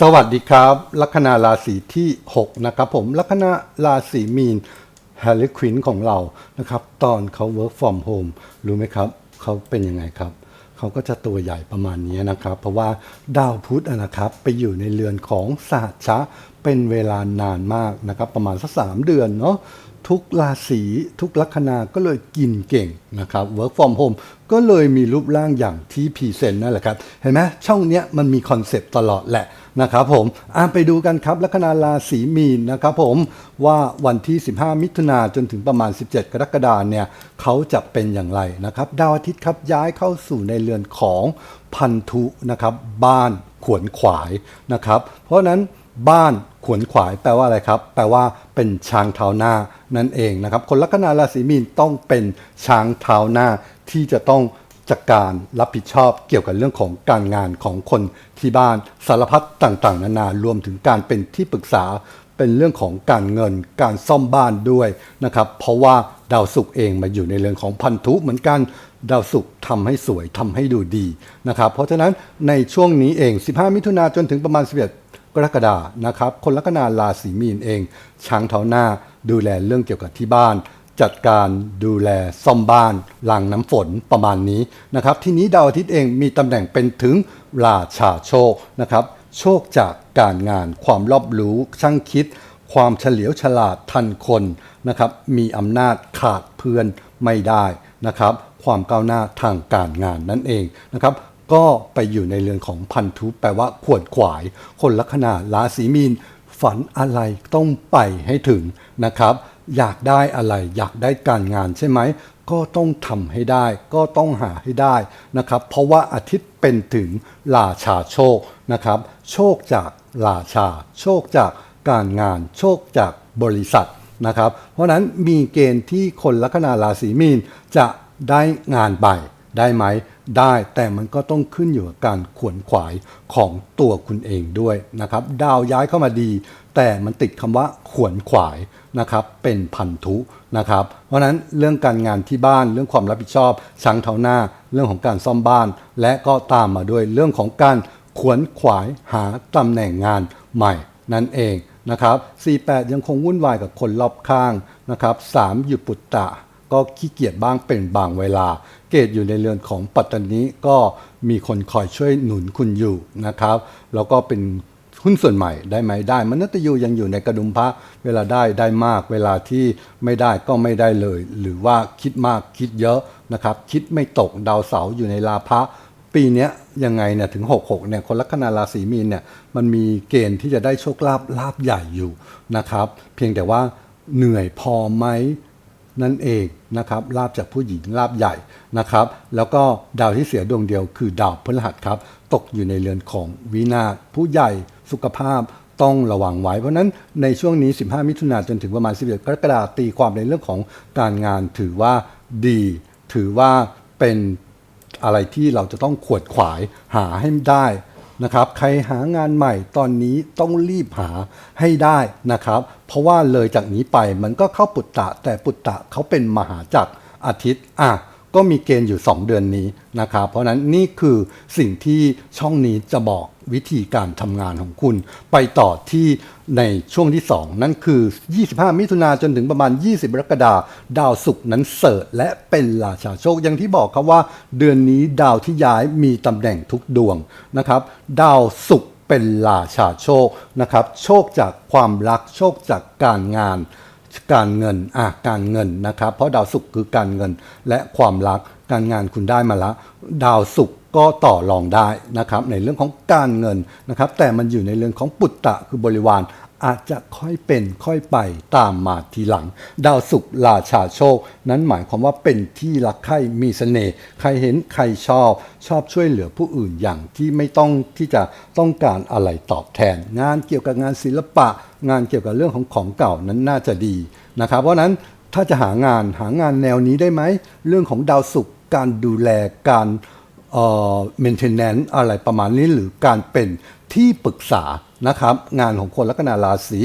สวัสดีครับ ลัคนาราศีที่ 6 นะครับผมลัคนาราศีมีนแฮร์รี่ควินของเรานะครับ ตอนเขา work from home รู้ไหมครับ เขาเป็นยังไงครับ เขาก็จะตัวใหญ่ประมาณนี้นะครับ เพราะว่าดาวพุธนะครับ ไปอยู่ในเรือนของสหัชชะเป็นเวลานานมากนะครับ ประมาณสักสามเดือนเนาะ ทุกราศีทุกลัคนาก็เลยกินเก่งนะครับ work from home ก็เลยมีรูปร่างอย่างที่พรีเซนต์นั่นแหละครับ เห็นไหมช่องเนี้ยมันมีคอนเซปต์ตลอดแหละนะครับผมอะไปดูกันครับลัคนาราศีมีนนะครับผมว่าวันที่ 15 มิถุนาจนถึงประมาณ 17 กรกฎาเนี่ยเขาจะเป็นอย่างไรนะครับ ดาวอาทิตย์ครับย้ายเข้าสู่ในเรือนของพันธุนะครับบ้านขวนขวายนะครับ เพราะนั้น บ้านขวนขวายแปลว่าอะไรครับ แปลว่าเป็นช้างเท้าหน้านั่นเองนะครับ คนลัคนาราศีมีนต้องเป็นช้างเท้าหน้าที่จะต้องจัดการรับผิดชอบเกี่ยวกับเรื่องของการงานของคนที่บ้านสารพัดต่างๆ นานารวมถึงการเป็นที่ปรึกษาเป็นเรื่องของการเงินการซ่อมบ้านด้วยนะครับ เพราะว่าดาวศุกร์เองมาอยู่ในเรื่องของพันธุเหมือนกันดาวศุกร์ทำให้สวยทำให้ดูดีนะครับ เพราะฉะนั้นในช่วงนี้เอง 15 มิถุนาจนถึงประมาณ 11 กรกฎานะครับ คนลัคนาราศีมีนเอง ช้างเท้าหน้าดูแลเรื่องเกี่ยวกับที่บ้าน จัดการดูแลซ่อมบ้านหลังน้ำฝนประมาณนี้นะครับ ทีนี้ดาวอาทิตย์เองมีตำแหน่งเป็นถึงราชาโชคนะครับ โชคจากการงานความรอบรู้ช่างคิด ความเฉลียวฉลาดทันคนนะครับ มีอำนาจขาดเพื่อนไม่ได้นะครับ ความก้าวหน้าทางการงานนั่นเองนะครับ ก็ไปอยู่ในเรือนของพันธุแปลว่าขวนขวาย คนลัคนาราศีมีน ฝันอะไรต้องไปให้ถึงนะครับ อยากได้อะไรอยากได้การงานใช่ไหม ก็ต้องทำให้ได้ ก็ต้องหาให้ได้นะครับ เพราะว่าอาทิตย์เป็นถึงราชาโชคนะครับ โชคจากราชา โชคจากการงาน โชคจากบริษัทนะครับ เพราะฉะนั้นมีเกณฑ์ที่คนลัคนาราศีมีนจะได้งานใบได้ไหมได้แต่มันก็ต้องขึ้นอยู่กับการขวนขวายของตัวคุณเองด้วยนะครับ ดาวย้ายเข้ามาดี แต่มันติดคำว่าขวนขวายนะครับเป็นพันธุนะครับ เพราะนั้นเรื่องการงานที่บ้านเรื่องความรับผิดชอบช้างเท้าหน้า เรื่องของการซ่อมบ้าน และก็ตามมาด้วยเรื่องของการขวนขวายหาตำแหน่งงานใหม่นั่นเองนะครับ 48 ยังคงวุ่นวายกับคนรอบข้างนะครับ3อยู่ปุตตะ ก็ขี้เกียจบ้างเป็นบางเวลา เกตอยู่ในเรือนของปัตตานีก็มีคนคอยช่วยหนุนคุณอยู่นะครับ แล้วก็เป็นหุ้นส่วนใหม่ได้ไหมได้มนุษย์ยูยังอยู่ในกระดุมพระเวลาได้ได้มาก เวลาที่ไม่ได้ก็ไม่ได้เลย หรือว่าคิดมากคิดเยอะนะครับ คิดไม่ตกดาวเสาอยู่ในลาภะปีนี้ยยังไงเนี่ยถึง 66เนี่ยคนลัคนาราศีมีนเนี่ยมันมีเกณฑ์ที่จะได้โชคลาภลาภใหญ่อยู่นะครับ เพียงแต่ว่าเหนื่อยพอไหม นั่นเองนะครับลาบจากผู้หญิงลาบใหญ่นะครับ แล้วก็ดาวที่เสียดวงเดียวคือดาวพฤหัสครับ ตกอยู่ในเรือนของวินาศผู้ใหญ่สุขภาพต้องระวังไว้ เพราะนั้นในช่วงนี้ 15 มิถุนาจนถึงประมาณ 11 กรกฎาคมตีความในเรื่องของการงานถือว่าดี ถือว่าเป็นอะไรที่เราจะต้องขวดขวายหาให้ได้นะครับ ใครหางานใหม่ตอนนี้ต้องรีบหาให้ได้นะครับ เพราะว่าเลยจากนี้ไปมันก็เข้าปุตตะ แต่ปุตตะเขาเป็นมหาจักรอาทิตย์อะก็มีเกณฑ์อยู่ 2 เดือนนี้นะครับ เพราะนั้นนี่คือสิ่งที่ช่องนี้จะบอกวิธีการทำงานของคุณ ไปต่อที่ในช่วงที่ 2 นั่นคือ 25 มิถุนาจนถึงประมาณ 20กรกฎาดาวศุกร์นั้นเสิร์ชและเป็นราชาโชคอย่างที่บอกครับว่า เดือนนี้ดาวที่ย้ายมีตำแหน่งทุกดวงนะครับ ดาวศุกร์ เป็นลาชาโชคนะครับ โชคจากความรักโชคจากการงานการเงินอะการเงินนะครับ เพราะดาวศุกร์คือการเงินและความรักการงานคุณได้มาละ ดาวศุกร์ก็ต่อรองได้นะครับในเรื่องของการเงินนะครับ แต่มันอยู่ในเรื่องของปุตตะคือบริวาร อาจจะค่อยเป็นค่อยไปตามมาทีหลัง ดาวศุกร์ราชาโชค นั้นหมายความว่าเป็นที่รักใคร่มีเสน่ห์ใครเห็นใครชอบ ชอบช่วยเหลือผู้อื่นอย่างที่ไม่ต้องที่จะต้องการอะไรตอบแทน งานเกี่ยวกับงานศิลปะ งานเกี่ยวกับเรื่องของของเก่านั้นน่าจะดีนะครับเพราะฉะนั้นถ้าจะหางานหางานแนวนี้ได้ไหม เรื่องของดาวศุกร์การดูแลการเอ่อ maintenance อะไรประมาณนี้หรือการเป็นที่ปรึกษา นะครับ งานของคนลัคนาราศี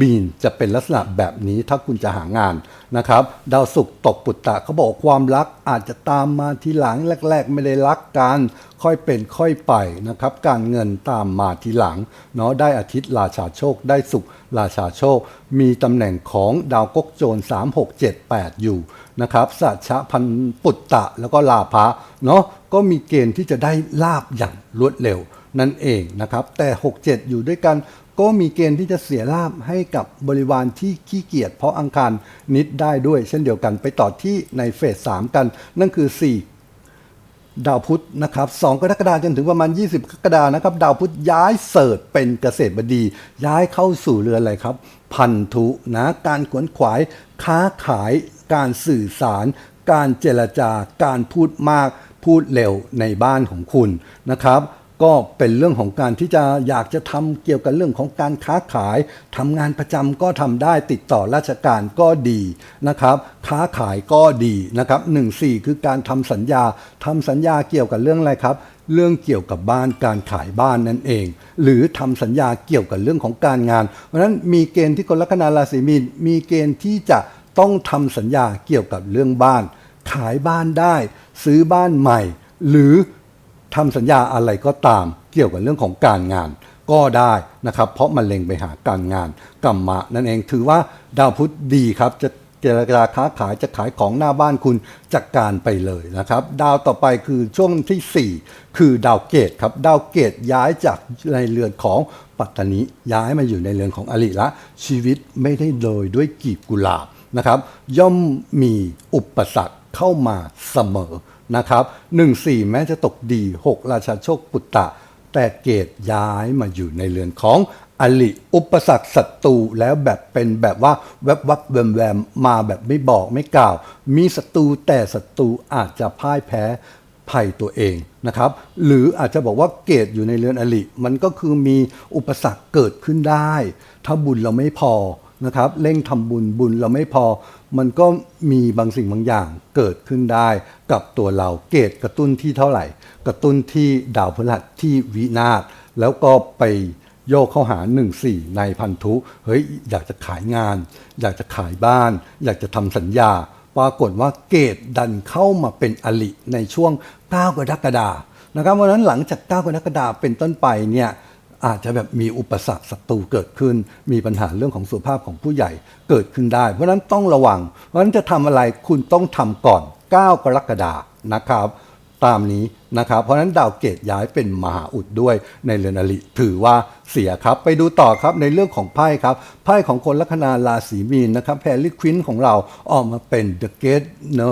มีนจะเป็นลักษณะแบบนี้ถ้าคุณจะหางานนะครับ ดาวศุกร์ตกปุตตะเขาบอกความรักอาจจะตามมาทีหลังแรก ๆ ไม่ได้รักกันค่อยเป็นค่อยไปนะครับ การเงินตามมาทีหลังเนาะได้อาทิตย์ราชาโชค ได้ศุกร์ราชาโชค มีตำแหน่งของดาวก๊กโจร 3 6 7 8 อยู่นะครับสัชะพันปุตตะแล้วก็ลาภะเนาะก็มีเกณฑ์ที่จะได้ลาบอย่างรวดเร็ว นั่นเองนะครับ แต่ 6 7 อยู่ด้วยกันก็มีเกณฑ์ที่จะเสียลาบให้กับบริวารที่ขี้เกียจเพราะอังคารนิดได้ด้วย เช่นเดียวกันไปต่อที่ในเฟส3กัน นั่นคือ 4 ดาวพุธนะครับ2กรกฎาคมจนถึงประมาณ 20กรกฎาคมนะครับดาวพุธย้ายเสิร์ชเป็นเกษตรบดี ย้ายเข้าสู่เรือนอะไรครับ พันธุนะการขวนขวาย ค้าขายการสื่อสาร การเจรจาการพูดมากพูดเร็วในบ้านของคุณนะครับ ก็เป็นเรื่องของการที่จะอยากจะทำเกี่ยวกับเรื่องของการค้าขายทำงานประจำก็ทำได้ติดต่อราชการก็ดีนะครับ ค้าขายก็ดีนะครับหนึ่งสี่คือการทำสัญญาทำสัญญาเกี่ยวกับเรื่องอะไรครับเรื่องเกี่ยวกับบ้านการขายบ้านนั่นเอง หรือทำสัญญาเกี่ยวกับเรื่องของการงาน เพราะฉะนั้นมีเกณฑ์ที่คนลัคนาราศีมีนมีเกณฑ์ที่จะต้องทำสัญญาเกี่ยวกับเรื่องบ้าน ขายบ้านได้ ซื้อบ้านใหม่ หรือ ทำสัญญาอะไรก็ตามเกี่ยวกับเรื่องของการงานก็ได้นะครับ เพราะมันเล็งไปหาการงานกรรมะนั่นเองถือว่าดาวพุธดีครับจะเจรจาค้าขายจะขายของหน้าบ้านคุณจัดกการไปเลยนะครับ ดาวต่อไปคือช่วงทีสี่4 คือดาวเกตครับ ดาวเกตย้ายจากในเรือนของปัตตานีย้ายมาอยู่ในเรือนของอริละ ชีวิตไม่ได้โรยด้วยกีบกุหลาบนะครับ ย่อมมีอุปสรรคเข้ามาเสมอ นะครับ1 4 แม้จะตกดี 6 ราชาโชคปุตตะ แต่เกตย้ายมาอยู่ในเรือนของอลิอุปสรรคศัตรูแล้วแบบเป็นแบบว่าแวบวับแวมแวมมาแบบไม่บอกไม่กล่าว มีศัตรูแต่ศัตรูอาจจะพ่ายแพ้ภัยตัวเองนะครับ หรืออาจจะบอกว่าเกตอยู่ในเรือนอลิมันก็คือมีอุปสรรคเกิดขึ้นได้ ถ้าบุญเราไม่พอ นะครับเร่งทำบุญบุญเราไม่พอ มันก็มีบางสิ่งบางอย่างเกิดขึ้นได้กับตัวเราเกตกระตุ้นที่เท่าไหร่ กระตุ้นที่ดาวพฤหัสที่วินาศแล้วก็ไปโยกเข้าหา 1 4 ในพันธุเฮ้ยอยากจะขายงาน อยากจะขายบ้าน อยากจะทำสัญญา ปรากฏว่าเกตดันเข้ามาเป็นอลิในช่วง 9 กรกฎานะครับเพราะนั้นหลังจาก 9 กรกฎาเป็นต้นไปเนี่ย อาจจะแบบมีอุปสรรคศัตรูเกิดขึ้น มีปัญหาเรื่องของสุขภาพของผู้ใหญ่เกิดขึ้นได้ เพราะนั้นต้องระวัง เพราะนั้นจะทำอะไรคุณต้องทำก่อน 9 กรกฎานะครับ ตามนี้นะครับ เพราะฉะนั้นดาวเกตย้ายเป็นมหาอุดด้วยในเรือนอริถือว่าเสียครับ ไปดูต่อครับในเรื่องของไพ่ครับ ไพ่ของคนลัคนาราศีมีนนะครับแพรลิควินของเราออกมาเป็น The Gate No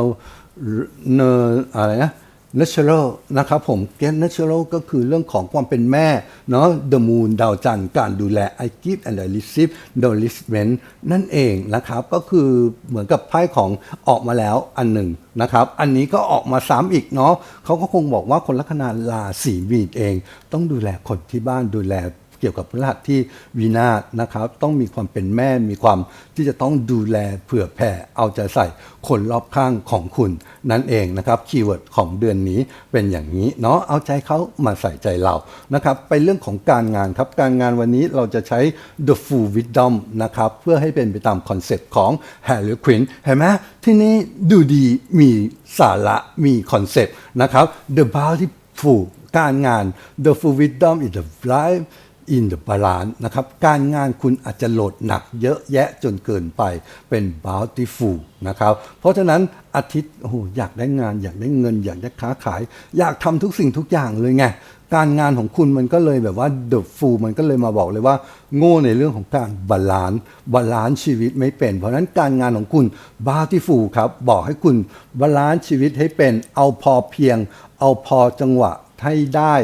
No อะไรนะ natural นะครับผม get natural ก็คือเรื่องของความเป็นแม่เนาะ the moon ดาวจันทร์การดูแล I give and I receive the r e s p e n t นั่นเองนะครับก็คือเหมือนกับไพ่ของออกมาแล้วอันหนึ่งนะครับ อันนี้ก็ออกมาซ้ำอีกเนาะเขาก็คงบอกว่าคนลัคนาราศีมีนเอง ต้องดูแลคนที่บ้านดูแล เกี่ยวกับพฤหัสที่วินาศนะครับ ต้องมีความเป็นแม่มีความที่จะต้องดูแลเผื่อแผ่เอาใจใส่คนรอบข้างของคุณนั่นเองนะครับคีย์เวิร์ดของเดือนนี้เป็นอย่างนี้เนาะเอาใจเขามาใส่ใจเรานะครับไปเรื่องของการงานครับการงานวันนี้เราจะใช้ the full wisdom นะครับเพื่อให้เป็นไปตามคอนเซปต์ของ Harry Quinn เห็นไหมที่นี้ดูดีมีสาระมีคอนเซปต์นะครับ the bountiful การงาน the full wisdom is the life in the balance นะครับ การงานคุณอาจจะโหลดหนักเยอะแยะจนเกินไปเป็น bountiful นะครับ เพราะฉะนั้นอาทิตย์โอ้อยากได้งานอยากได้เงิน อยากได้ค้าขาย อยากทำทุกสิ่งทุกอย่างเลยไงการงานของคุณมันก็เลยแบบว่า the fool มันก็เลยมาบอกเลยว่า โง่ในเรื่องของการบาลานซ์บาลานซ์ชีวิตไม่เป็น เพราะฉะนั้นการงานของคุณ bountiful ครับ บอกให้คุณบาลานซ์ชีวิตให้เป็น เอาพอเพียง เอาพอจังหวะให้ได้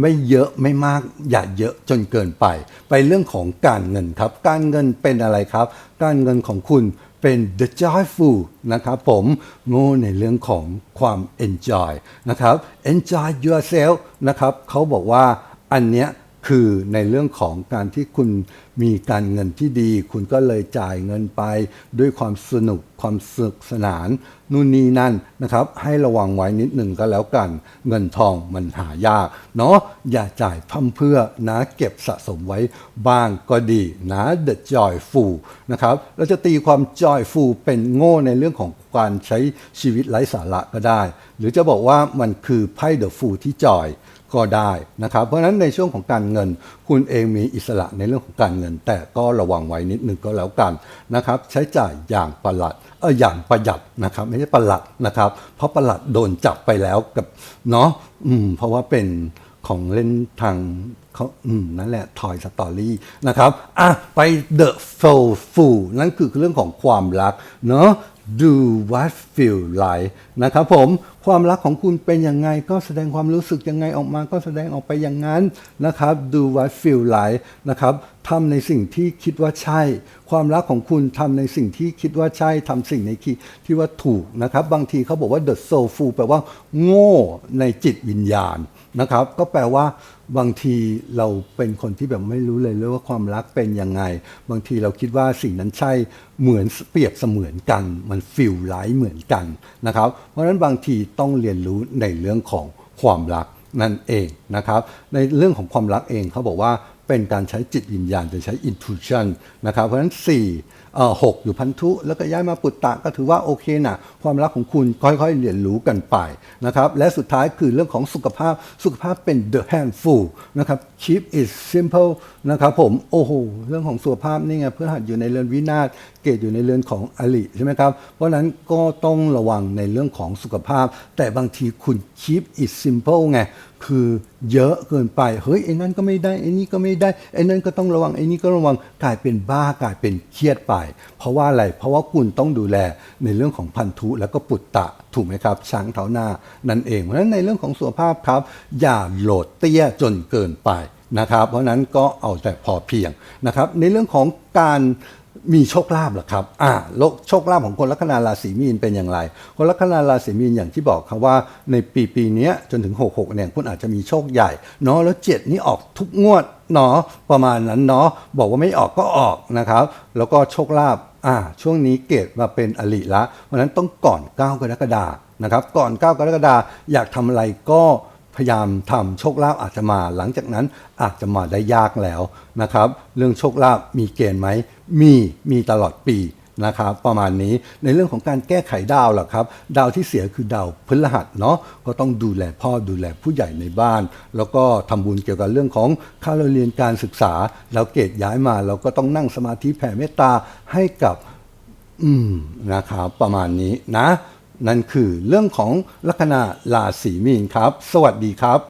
ไม่เยอะไม่มากอย่าเยอะจนเกินไป ไปเรื่องของการเงินครับ การเงินเป็นอะไรครับ การเงินของคุณเป็น the joyful นะครับผมโง่ในเรื่องของความ enjoy นะครับ enjoy yourself นะครับเขาบอกว่าอันเนี้ย คือในเรื่องของการที่คุณมีการเงินที่ดี คุณก็เลยจ่ายเงินไป ด้วยความสนุกความสนุกสนานนู่นนี่นั่นนะครับ ให้ระวังไว้นิดหนึ่งก็แล้วกัน เงินทองมันหายาก เนาะอย่าจ่ายพร่ำเพื่อนะเก็บสะสมไว้บ้างก็ดีนะ The Joyful นะครับเราจะตีความ Joyful เป็นโง่ในเรื่องของการใช้ชีวิตไร้สาระก็ได้ หรือจะบอกว่ามันคือไพ่ The Fool ที่จอย ก็ได้นะครับ เพราะฉะนั้นในช่วงของการเงิน คุณเองมีอิสระในเรื่องของการเงิน แต่ก็ระวังไว้นิดนึงก็แล้วกันนะครับ ใช้จ่ายอย่างประหลัดเอออย่างประหยัดนะครับ ไม่ใช่ประหลัดนะครับ เพราะประหลัดโดนจับไปแล้วกับเนาะอืมเพราะว่าเป็น ของเล่นทางเขาอืมนั่นแหละทอยสตอรี่นะครับอะไป The Soul Fool นั่นคือเรื่องของความรักเนาะ do what feel like นะครับผมความรักของคุณเป็นยังไงก็แสดงความรู้สึกยังไงออกมาก็แสดงออกไปอย่างนั้นนะครับ do what feel like นะครับทำในสิ่งที่คิดว่าใช่ ความรักของคุณทำในสิ่งที่คิดว่าใช่ทำสิ่งในที่ที่ว่าถูกนะครับ บางทีเขาบอกว่า the soulful แปลว่า โง่ในจิตวิญญาณ นะครับ ก็แปลว่าบางทีเราเป็นคนที่แบบไม่รู้เลยเลยว่าความรักเป็นยังไง บางทีเราคิดว่าสิ่งนั้นใช่เหมือนเปรียบเสมือนกัน มันฟิลไลท์เหมือนกันนะครับ เพราะฉะนั้นบางทีต้องเรียนรู้ในเรื่องของความรักนั่นเองนะครับ ในเรื่องของความรักเองเขาบอกว่า เป็นการใช้จิตวิญญาณจะใช้ intuition นะครับ เพราะฉะนั้น4เอ่อหกอยู่พันธุ แล้วก็ย้ายมาปุตตะก็ถือว่าโอเคนะความรักของคุณค่อยๆ เรียนรู้กันไปนะครับ และสุดท้ายคือเรื่องของสุขภาพสุขภาพเป็น the handful นะครับ keep it simple นะครับผม โอ้โห เรื่องของสุขภาพนี่ไงเพื่อหัดอยู่ในเรือนวินาศเกตอยู่ในเรือนของอลิใช่ไหมครับ เพราะฉะนั้นก็ต้องระวังในเรื่องของสุขภาพ แต่บางทีคุณ keep it simple ไง คือเยอะเกินไป เฮ้ยไอ้นั่นก็ไม่ได้ไอ้นี่ก็ไม่ได้ไอ้นั่นก็ต้องระวังไอ้นี่ก็ระวังกลายเป็นบ้ากลายเป็นเครียดไป เพราะว่าอะไรเพราะว่าคุณต้องดูแลในเรื่องของพันธุแล้วก็ปุตตะถูกไหมครับช้างเท้าหน้านั่นเองเพราะฉะนั้นในเรื่องของสุขภาพครับ อย่าโหลดเตี้ยจนเกินไปนะครับ เพราะฉะนั้นก็เอาแต่พอเพียงนะครับ ในเรื่องของการ มีโชคลาภหรอครับ อ่าโชคลาภของคนลัคนาราศีมีนเป็นอย่างไร คนลัคนาราศีมีนอย่างที่บอกครับว่าในปีปีนี้จนถึง 66เนี่ยคุณอาจจะมีโชคใหญ่เนาะแล้วเจ็ดนี้ออกทุกงวดเนาะประมาณนั้นเนาะบอกว่าไม่ออกก็ออกนะครับ แล้วก็โชคลาภอ่าช่วงนี้เกตมาเป็นอลิละเพราะฉะนั้นต้องก่อน 9 กรกฎานะครับ ก่อน 9 กรกฎาอยากทำอะไรก็พยายามทำโชคลาภอาจจะมา หลังจากนั้นอาจจะมาได้ยากแล้วนะครับ เรื่องโชคลาภมีเกณฑ์ไหม มีมีตลอดปีนะครับประมาณนี้ในเรื่องของการแก้ไขดาวล่ะครับ ดาวที่เสียคือดาวพฤหัสเนาะก็ต้องดูแลพ่อดูแลผู้ใหญ่ในบ้าน แล้วก็ทำบุญเกี่ยวกับเรื่องของค่าเรียนการศึกษา แล้วเกตย้ายมาเราก็ต้องนั่งสมาธิแผ่เมตตาให้กับอืมนะครับประมาณนี้นะ นั่นคือเรื่องของลัคนาราศีมีนครับ สวัสดีครับ